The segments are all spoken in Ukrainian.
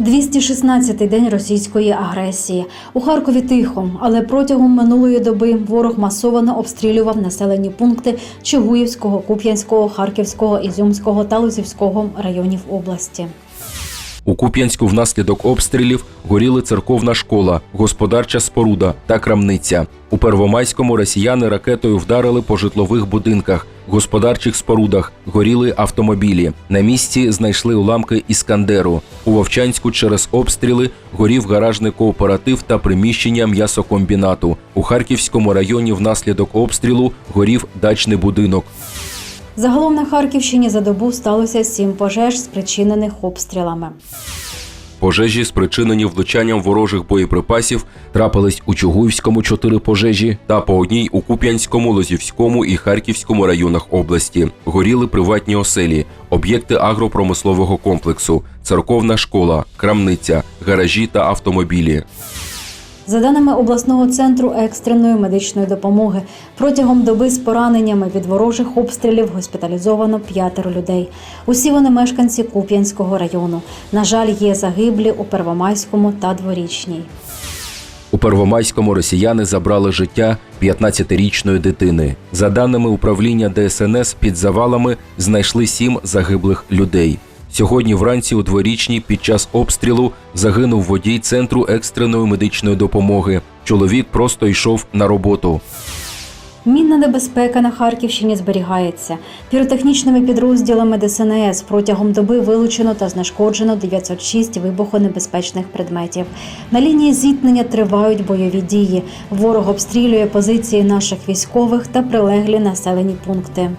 216-й день російської агресії. У Харкові тихо, але протягом минулої доби ворог масово обстрілював населені пункти Чигуївського, Куп'янського, Харківського, Ізюмського та Лузівського районів області. У Куп'янську внаслідок обстрілів горіли церковна школа, господарча споруда та крамниця. У Первомайському росіяни ракетою вдарили по житлових будинках, господарчих спорудах, горіли автомобілі. На місці знайшли уламки іскандеру. У Вовчанську через обстріли горів гаражний кооператив та приміщення м'ясокомбінату. У Харківському районі внаслідок обстрілу горів дачний будинок. Загалом на Харківщині за добу сталося сім пожеж, спричинених обстрілами. Пожежі, спричинені влучанням ворожих боєприпасів, трапились у Чугуївському чотири пожежі та по одній у Куп'янському, Лозівському і Харківському районах області. Горіли приватні оселі, об'єкти агропромислового комплексу, церковна школа, крамниця, гаражі та автомобілі. За даними обласного центру екстреної медичної допомоги, протягом доби з пораненнями від ворожих обстрілів госпіталізовано п'ятеро людей. Усі вони мешканці Куп'янського району. На жаль, є загиблі у Первомайському та Дворічній. У Первомайському росіяни забрали життя 15-річної дитини. За даними управління ДСНС, під завалами знайшли сім загиблих людей. Сьогодні вранці у дворічній під час обстрілу загинув водій центру екстреної медичної допомоги. Чоловік просто йшов на роботу. Мінна небезпека на Харківщині зберігається. Піротехнічними підрозділами ДСНС протягом доби вилучено та знешкоджено 906 вибухонебезпечних предметів. На лінії зіткнення тривають бойові дії. Ворог обстрілює позиції наших військових та прилеглі населені пункти.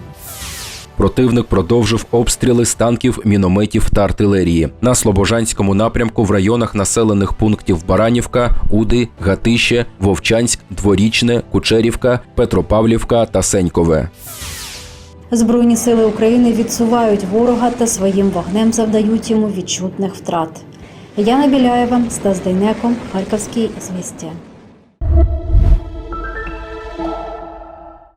Противник продовжив обстріли з танків, мінометів та артилерії на Слобожанському напрямку в районах населених пунктів Баранівка, Уди, Гатище, Вовчанськ, Дворічне, Кучерівка, Петропавлівка та Сенькове. Збройні сили України відсувають ворога та своїм вогнем завдають йому відчутних втрат. Яна Біляєва, Стас Дейнеко, Харківські звістя.